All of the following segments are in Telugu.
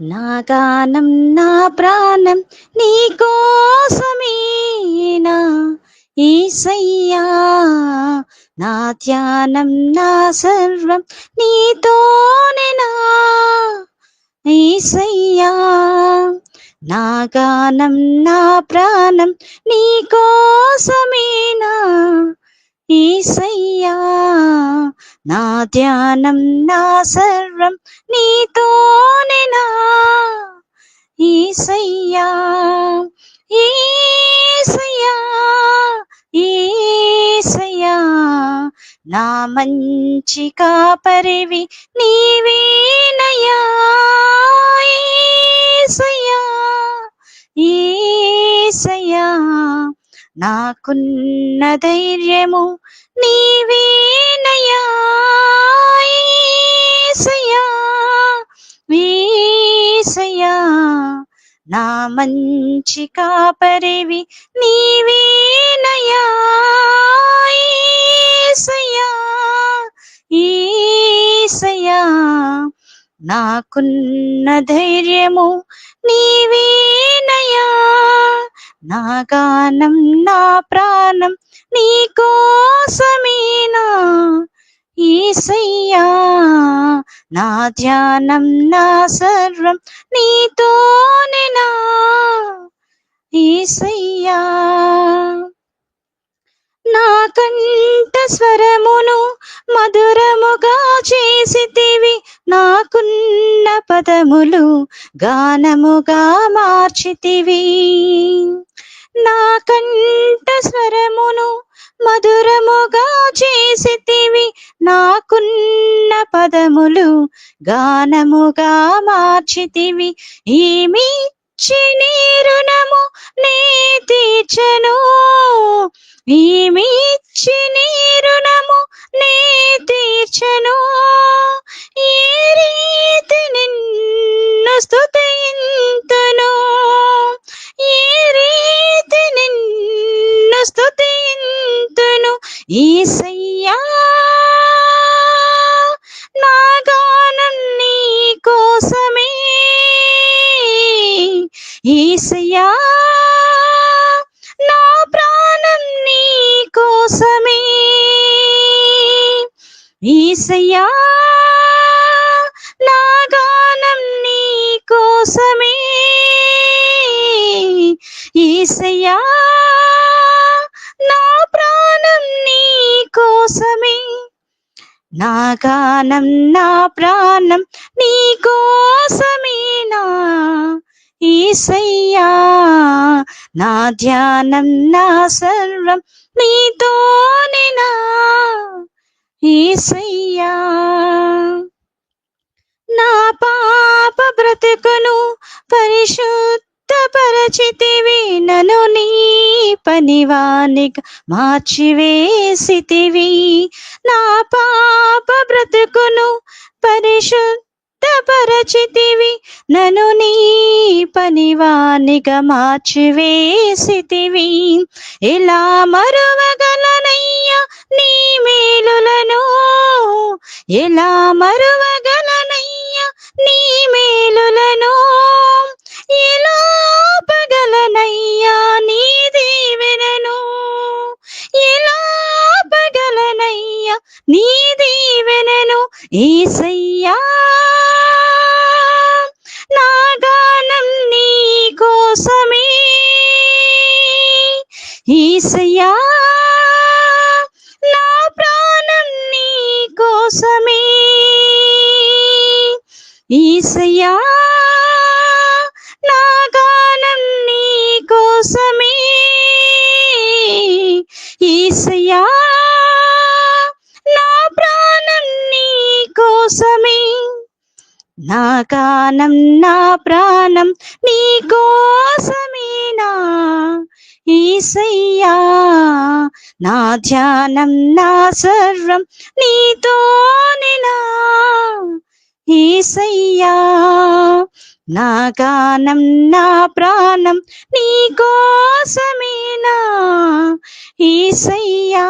నా గానం నా ప్రాణం నీ కోసమేనా ఈసయ్యా నా ధ్యానం నా సర్వం నీతోనేనా ఈసయ్యా నా గానం నా ప్రాణం నీ కోసమేనా ఈసయ్యా నా ధ్యానం నా సర్వం నీతోనేనా ఈసయ్యా ఈసయ్యా ఈసయ్యా నా మంచి కాపరివి నీవేనయ్యా. ఈసయ్యా ఈసయ్యా నాకున్న ధైర్యము నీవే ఈసయ్యా ఈసయ్యా నా మంచి కాపరివి నీవేనయ్యా ఈసయ్యా నాకున్న ధైర్యము నీవేనయ్యా నా గానం నా ప్రాణం నీ కోసమేనా ఈసయ్యా నా ధ్యానం నా సర్వం నీతోనేనా ఈసయ్యా నా కంఠ స్వరమును మధురముగా చేసితివి. నాకున్న పదములు గానముగా మార్చితివి. నా కంఠ స్వరమును మధురముగా చేసితివి. నాకున్న పదములు గానముగా మార్చితివి. ఏమి నీ రుణము నే తీర్చను. ఏమి నీ ఈసయ్యా నా గానం నీ కోసమే. ఈసయ్యా నా ప్రాణం నీ కోసమే. నా గానం నా ప్రాణం నీ కోసమేనా ఈసయ్యా నా ధ్యానం నా సర్వం నీతోనేనా ఈసయ్యా నా పాప బ్రతుకును పరిశుద్ధపరచితివి. నను నీ పనివానిగా మార్చివేసితివి. నా పాప బ్రతుకును పరిశుద్ధపరచితివి. నను నీ పనివానిగా మార్చివేసితివి. ఇలా మరువగలనయ్యా எல்லாம் மறுவ కోసమే. ఈసయా నా గానం నీ కోసమే. ఈసయా నా ప్రాణం నీ కోసమే. నా గానం నా ప్రాణం నీ కోసమేనా? ఈసయ్యా నా ధ్యానం నా సర్వం నీతోనేనా ఈసయ్యా నా గానం నా ప్రాణం నీ కోసమేనా? ఈసయ్యా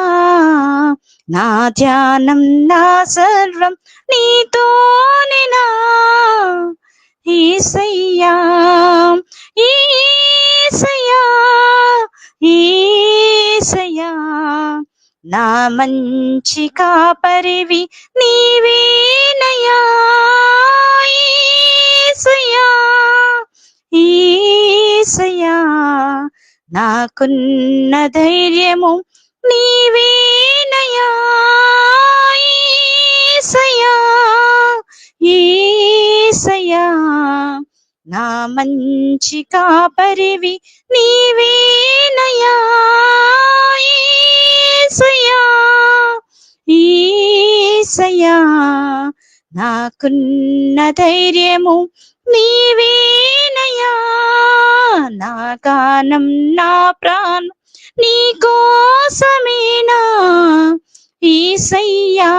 నా ధ్యానం నా సర్వం నీతోనేనా ఈసయ్యా ఈసయ్యా ఈసయ్యా నా మంచి కాపరివి నీవేనయ్యా. ఈసయ్యా ఈసయ్యా నాకున్న ధైర్యము నీవేనయ్యా. ఈసయ్యా ఈసయ్యా నా మంచి కాపరివి నీవేనయా ఈసయ్యా నాకున్న ధైర్యము నీవేనయా నా గానం నా ప్రాణం నీ కోసమేనా ఈసయ్యా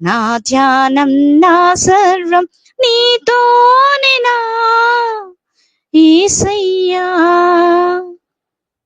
నా ధ్యానం నా సర్వం నీతోనేనా ఏసయ్యా.